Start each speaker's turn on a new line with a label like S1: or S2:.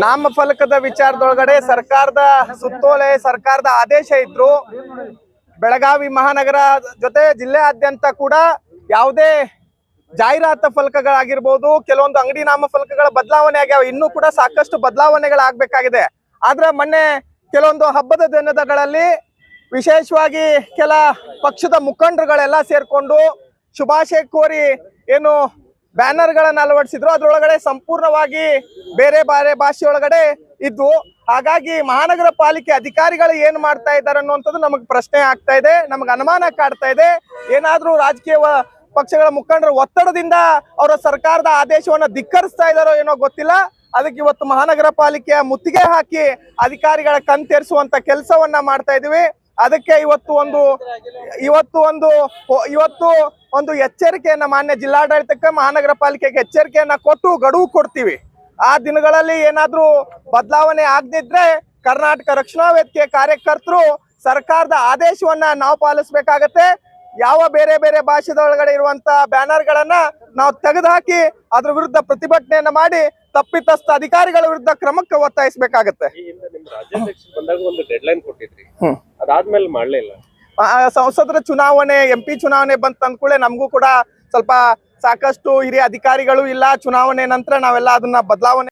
S1: ನಾಮಫಲಕದ ವಿಚಾರದೊಳಗಡೆ ಸರ್ಕಾರದ ಸುತ್ತೋಲೆ ಸರ್ಕಾರದ ಆದೇಶ ಇದ್ರು ಬೆಳಗಾವಿ ಮಹಾನಗರ ಜೊತೆ ಜಿಲ್ಲೆಯಾದ್ಯಂತ ಕೂಡ ಯಾವುದೇ ಜಾಹೀರಾತು ಫಲಕಗಳಾಗಿರ್ಬೋದು, ಕೆಲವೊಂದು ಅಂಗಡಿ ನಾಮ ಫಲಕಗಳ ಬದಲಾವಣೆ ಆಗ್ಯಾವ, ಇನ್ನೂ ಕೂಡ ಸಾಕಷ್ಟು ಬದಲಾವಣೆಗಳಾಗಬೇಕಾಗಿದೆ ಆದ್ರೆ ಮೊನ್ನೆ ಕೆಲವೊಂದು ಹಬ್ಬದ ದಿನದಗಳಲ್ಲಿ ವಿಶೇಷವಾಗಿ ಕೆಲ ಪಕ್ಷದ ಮುಖಂಡರುಗಳೆಲ್ಲ ಸೇರ್ಕೊಂಡು ಶುಭಾಶಯ ಕೋರಿ ಏನು ಬ್ಯಾನರ್ಗಳನ್ನು ಅಳವಡಿಸಿದ್ರು. ಅದರೊಳಗಡೆ ಸಂಪೂರ್ಣವಾಗಿ ಬೇರೆ ಬೇರೆ ಭಾಷೆಯೊಳಗಡೆ ಇದ್ವು ಹಾಗಾಗಿ ಮಹಾನಗರ ಪಾಲಿಕೆ ಅಧಿಕಾರಿಗಳು ಏನು ಮಾಡ್ತಾ ಇದ್ದಾರೆ ಅನ್ನುವಂಥದ್ದು ನಮಗೆ ಪ್ರಶ್ನೆ ಆಗ್ತಾ ಇದೆ, ನಮಗೆ ಅನುಮಾನ ಕಾಡ್ತಾ ಇದೆ. ಏನಾದರೂ ರಾಜಕೀಯ ಪಕ್ಷಗಳ ಮುಖಂಡರ ಒತ್ತಡದಿಂದ ಅವರ ಸರ್ಕಾರದ ಆದೇಶವನ್ನ ಧಿಕ್ಕರಿಸ್ತಾ ಇದಾರೋ ಏನೋ ಗೊತ್ತಿಲ್ಲ. ಅದಕ್ಕೆ ಇವತ್ತು ಮಹಾನಗರ ಪಾಲಿಕೆಯ ಮುತ್ತಿಗೆ ಹಾಕಿ ಅಧಿಕಾರಿಗಳ ಕಣ್ತೇರಿಸುವಂತ ಕೆಲಸವನ್ನ ಮಾಡ್ತಾ ಇದೀವಿ ಅದಕ್ಕೆ ಇವತ್ತು ಒಂದು ಇವತ್ತು ಒಂದು ಇವತ್ತು ಒಂದು ಎಚ್ಚರಿಕೆಯನ್ನ ಮಾನ್ಯ ಜಿಲ್ಲಾಡಳಿತಕ್ಕೆ, ಮಹಾನಗರ ಪಾಲಿಕೆಗೆ ಎಚ್ಚರಿಕೆಯನ್ನ ಕೊಟ್ಟು ಗಡುವು ಕೊಡ್ತೀವಿ. ಆ ದಿನಗಳಲ್ಲಿ ಏನಾದ್ರೂ ಬದಲಾವಣೆ ಆಗದಿದ್ರೆ ಕರ್ನಾಟಕ ರಕ್ಷಣಾ ವೇದಿಕೆ ಕಾರ್ಯಕರ್ತರು ಸರ್ಕಾರದ ಆದೇಶವನ್ನ ನಾವು ಪಾಲಿಸ್ಬೇಕಾಗತ್ತೆ. ಯಾವ ಬೇರೆ ಬೇರೆ ಭಾಷೆದ ಒಳಗಡೆ ಇರುವಂತ ಬ್ಯಾನರ್ಗಳನ್ನ ನಾವು ತೆಗೆದುಹಾಕಿ ಅದ್ರ ವಿರುದ್ಧ ಪ್ರತಿಭಟನೆಯನ್ನ ಮಾಡಿ ತಪ್ಪಿತಸ್ಥ ಅಧಿಕಾರಿಗಳ ವಿರುದ್ಧ ಕ್ರಮಕ್ಕೆ ಒತ್ತಾಯಿಸಬೇಕಾಗತ್ತೆ.
S2: ಅದಾದ್ಮೇಲೆ
S1: ಮಾಡ್ಲಿಲ್ಲ ಸಂಸದರ ಚುನಾವಣೆ ಎಂ ಪಿ ಚುನಾವಣೆ ಬಂತ ಅಂದ್ಕೂಳೆ ನಮಗೂ ಕೂಡ ಸ್ವಲ್ಪ ಸಾಕಷ್ಟು ಹಿರಿಯ ಅಧಿಕಾರಿಗಳು ಇಲ್ಲ. ಚುನಾವಣೆ ನಂತರ ನಾವೆಲ್ಲ ಅದನ್ನ ಬದಲಾವಣೆ